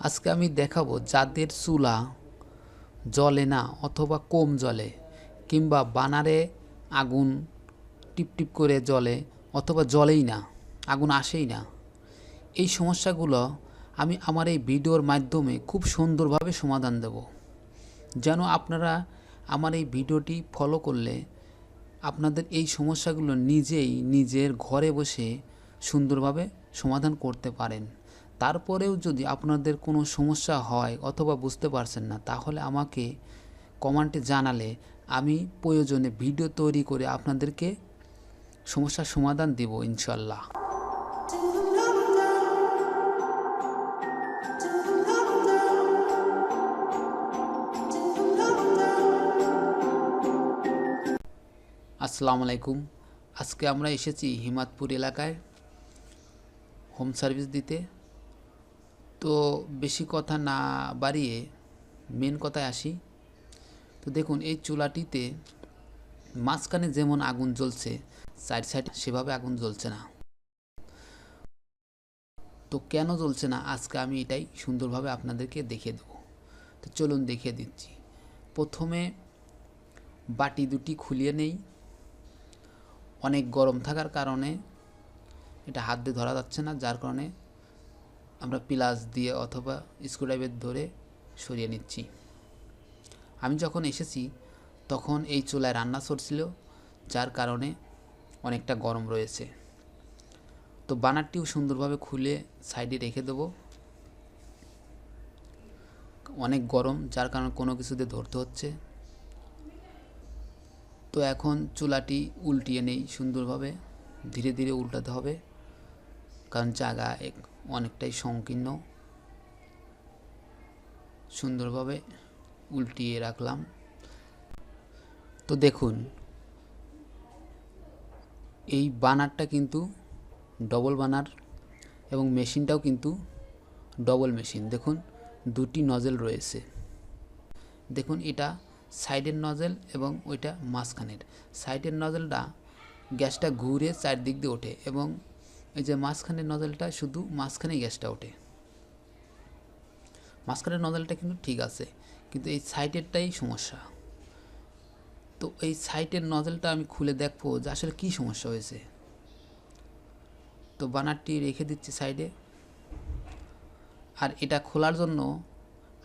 আজকে আমি দেখাবো যাদের চুলা জ্বলে না অথবা কম জ্বলে, কিংবা বানারে আগুন টিপটিপ করে জ্বলে অথবা জ্বলেই না, আগুন আসেই না। এই সমস্যাগুলো আমি আমার এই ভিডিওর মাধ্যমে খুব সুন্দরভাবে সমাধান দেব। যেন আপনারা আমার এই ভিডিওটি ফলো করলে আপনাদের এই সমস্যাগুলো নিজেই নিজের ঘরে বসে সুন্দরভাবে সমাধান করতে পারেন। তারপরেও যদি আপনাদের কোনো সমস্যা হয় অথবা বুঝতে পারছেন না, তাহলে আমাকে কমেন্টে জানালে আমি প্রয়োজনে ভিডিও তৈরি করে আপনাদেরকে সমস্যার সমাধান দেব ইনশাল্লাহ। আসসালামু আলাইকুম আজকে আমরা এসেছি হিমাতপুর এলাকায় হোম সার্ভিস দিতে। তো বেশি কথা না বাড়িয়ে মেন কথায় আসি। তো দেখুন, এই চুলাটিতে মাঝখানে যেমন আগুন জ্বলছে সাইড সাইড সেভাবে আগুন জ্বলছে না। তো কেন জ্বলছে না? আজকে আমি এটাই সুন্দরভাবে আপনাদেরকে দেখিয়ে দেবো। তো চলুন দেখিয়ে দিচ্ছি। প্রথমে বাটি দুটি খুলিয়ে নেই। অনেক গরম থাকার কারণে এটা হাত দিয়ে ধরা যাচ্ছে না, যার কারণে আমরা পিলাস দিয়ে অথবা স্ক্রুড্রাইভার ধরে সরিয়ে নিচ্ছি। আমি যখন এসেছি, তখন এই চুলায় রান্না চলছিল, যার কারণে অনেকটা গরম রয়েছে। তো বানারটিও সুন্দরভাবে খুলে সাইডে রেখে দেবো। অনেক গরম, যার কারণে কোনো কিছুতে ধরতে হচ্ছে। তো এখন চুলাটি উল্টিয়ে নেই সুন্দরভাবে। ধীরে ধীরে উল্টাতে হবে। কারণ জায়গা এক অনেকটাই সংকীর্ণ। সুন্দরভাবে উল্টিয়ে রাখলাম। তো দেখুন, এই বানারটা কিন্তু ডবল বানার এবং মেশিনটাও কিন্তু ডবল মেশিন দেখুন, দুটি নজেল রয়েছে। দেখুন, এটা সাইডের নজেল এবং ওইটা মাঝখানের। সাইডের নজেলটা গ্যাসটা ঘুরে চারদিক দিয়ে ওঠে এবং এই যে মাঝখানের নজেলটা শুধু মাঝখানে গ্যাসটা ওঠে। মাঝখানের নজেলটা কিন্তু ঠিক আছে, কিন্তু এই সাইডেরটাই সমস্যা। তো এই সাইডের নজেলটা আমি খুলে দেখব যে আসলে কী সমস্যা হয়েছে। তো বানারটি রেখে দিচ্ছি সাইডে আর এটা খোলার জন্য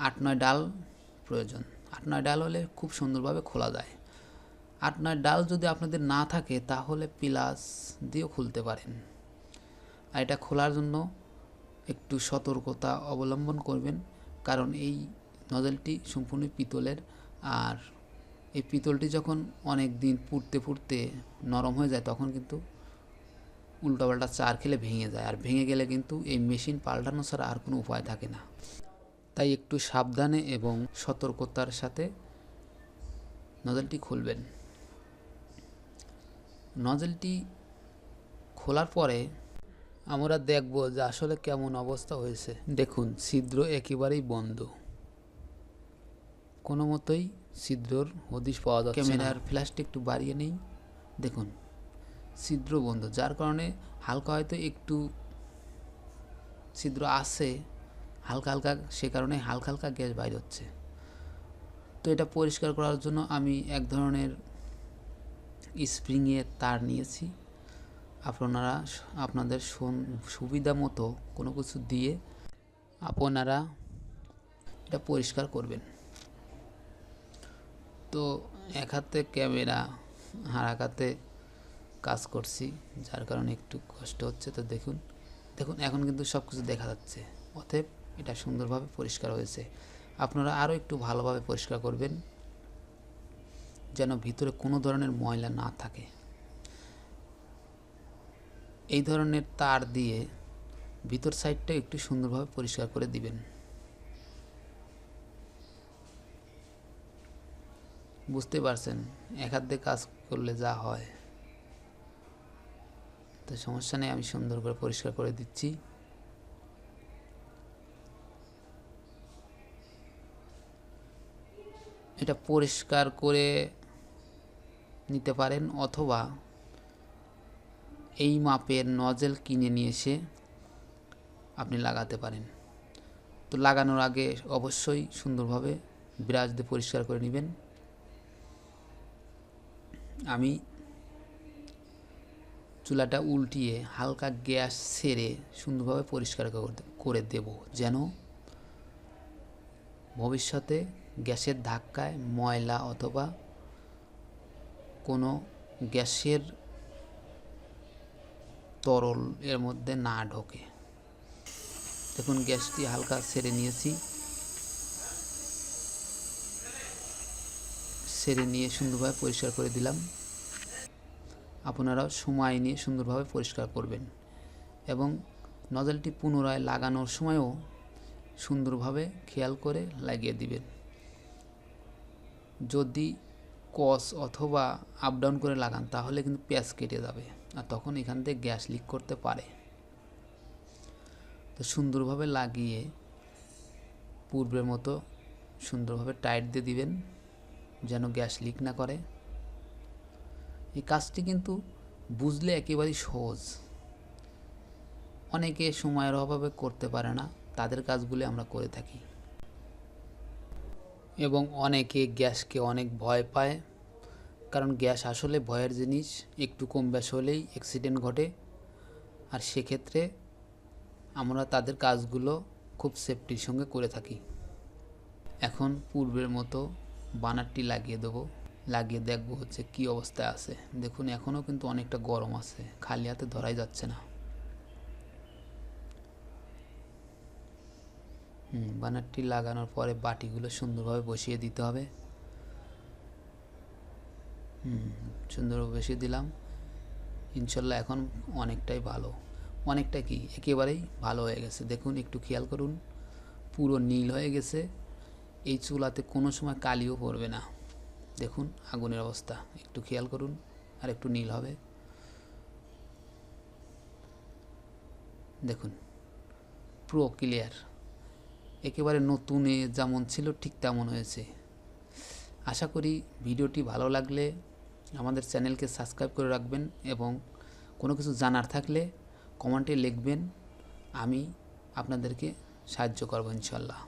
আট নয় ডাল প্রয়োজন। আট নয় ডাল হলে খুব সুন্দরভাবে খোলা যায়। আট নয় ডাল যদি আপনাদের না থাকে তাহলে পিলাস দিয়েও খুলতে পারেন। আর এটা খোলার জন্য একটু সতর্কতা অবলম্বন করবেন। কারণ এই নজলটি সম্পূর্ণ পিতলের আর এই পিতলটি যখন অনেক দিন পুড়তে পুড়তে নরম হয়ে যায়, তখন কিন্তু উল্টাপাল্টা চার খেলে ভেঙে যায়। আর ভেঙে গেলে কিন্তু এই মেশিন পাল্টানো ছাড়া আর কোনো উপায় থাকে না। তাই একটু সাবধানে এবং সতর্কতার সাথে নজলটি খুলবেন। নজলটি খোলার পরে আমরা দেখব যে আসলে কেমন অবস্থা হয়েছে। দেখুন, ছিদ্র একেবারেই বন্ধ। কোনো মতোই ছিদ্রর হদিশ পাওয়া যাচ্ছে ক্যামেরার ফ্ল্যাশটা একটু বাড়িয়ে নেই। দেখুন, ছিদ্র বন্ধ। যার কারণে হালকা হয়তো একটু ছিদ্র আছে, হালকা হালকা, সে কারণে হালকা হালকা গ্যাস বাইর হচ্ছে। তো এটা পরিষ্কার করার জন্য আমি এক ধরনের স্প্রিংয়ের তার নিয়েছি। আপনারা আপনাদের সুবিধা মতো কোনো কিছু দিয়ে আপনারা এটা পরিষ্কার করবেন। তো এক হাতে ক্যামেরা, আর এক হাতে কাজ করছি, যার কারণে একটু কষ্ট হচ্ছে। তো দেখুন দেখুন, এখন কিন্তু সব কিছু দেখা যাচ্ছে। অতএব এটা সুন্দরভাবে পরিষ্কার হয়েছে। আপনারা আরও একটু ভালোভাবে পরিষ্কার করবেন, যেন ভিতরে কোনো ধরনের ময়লা না থাকে। এই ধরনের তার দিয়ে ভিতর সাইডটা একটু সুন্দরভাবে পরিষ্কার করে দিবেন। বুঝতে পারছেন? এক হাত দিয়ে কাজ করলে যা হয়। তো সমস্যা নেই, আমি সুন্দর করে পরিষ্কার করে দিচ্ছি। এটা পরিষ্কার করে নিতে পারেন অথবা এই মাপের নজেল কিনে নিয়ে এসে আপনি লাগাতে পারেন। তো লাগানোর আগে অবশ্যই সুন্দরভাবে ব্রাশ দিয়ে পরিষ্কার করে নেবেন। আমি চুলাটা উল্টিয়ে হালকা গ্যাস সেরে সুন্দরভাবে পরিষ্কার করে- করে দেব যেন ভবিষ্যতে গ্যাসের ধাক্কায় ময়লা অথবা কোনো গ্যাসের তরল এর মধ্যে না ঢোকে। দেখুন, গ্যাসটি হালকা সেরে নিয়েছি। সেরে নিয়ে সুন্দরভাবে পরিষ্কার করে দিলাম। আপনারাও সময় নিয়ে সুন্দরভাবে পরিষ্কার করবেন এবং নজলটি পুনরায় লাগানোর সময়ও সুন্দরভাবে খেয়াল করে লাগিয়ে দিবেন। যদি কস অথবা আপ ডাউন করে লাগান, তাহলে কিন্তু পেঁয়াজ কেটে যাবে। আর তখন এখান থেকে গ্যাস লিক করতে পারে। তো সুন্দরভাবে লাগিয়ে পূর্বের মতো সুন্দরভাবে টাইট দিয়ে দিবেন, যেন গ্যাস লিক না করে। এই কাজটি কিন্তু বুঝলে একেবারেই সহজ। অনেকে সময়ের অভাবে করতে পারে না, তাদের কাজগুলি আমরা করে থাকি। এবং অনেকে গ্যাসকে অনেক ভয় পায়। কারণ গ্যাস আসলে ভয়ের জিনিস, একটু কম বেশ হলেই অ্যাক্সিডেন্ট ঘটে। আর সেক্ষেত্রে আমরা তাদের কাজগুলো খুব সেফটির সঙ্গে করে থাকি। এখন পূর্বের মতো বানারটি লাগিয়ে দেবো। লাগিয়ে দেখব হচ্ছে কি অবস্থায় আছে। দেখুন, এখনও কিন্তু অনেকটা গরম আছে। খালি হাতে ধরাই যাচ্ছে না। হুম, বানারটি লাগানোর পরে বাটিগুলো সুন্দরভাবে বসিয়ে দিতে হবে। সুন্দরভাবে বসিয়ে দিলাম। ইনশাল্লাহ এখন অনেকটাই ভালো। অনেকটা কি? একেবারেই ভালো হয়ে গেছে। দেখুন, একটু খেয়াল করুন, পুরো নীল হয়ে গেছে। এই চুলাতে কোনো সময় কালিও পড়বে না। দেখুন, আগুনের অবস্থা। একটু খেয়াল করুন, আর একটু নীল হবে। দেখুন, পুরো ক্লিয়ার একেবারে নতুনে যেমন ছিল, ঠিক তেমন হয়েছে। আশা করি ভিডিওটি ভালো লাগলে আমাদের চ্যানেলকে সাবস্ক্রাইব করে রাখবেন এবং কোনো কিছু জানার থাকলে কমেন্টে লিখবেন, আমি আপনাদেরকে সাহায্য করব ইনশাল্লাহ।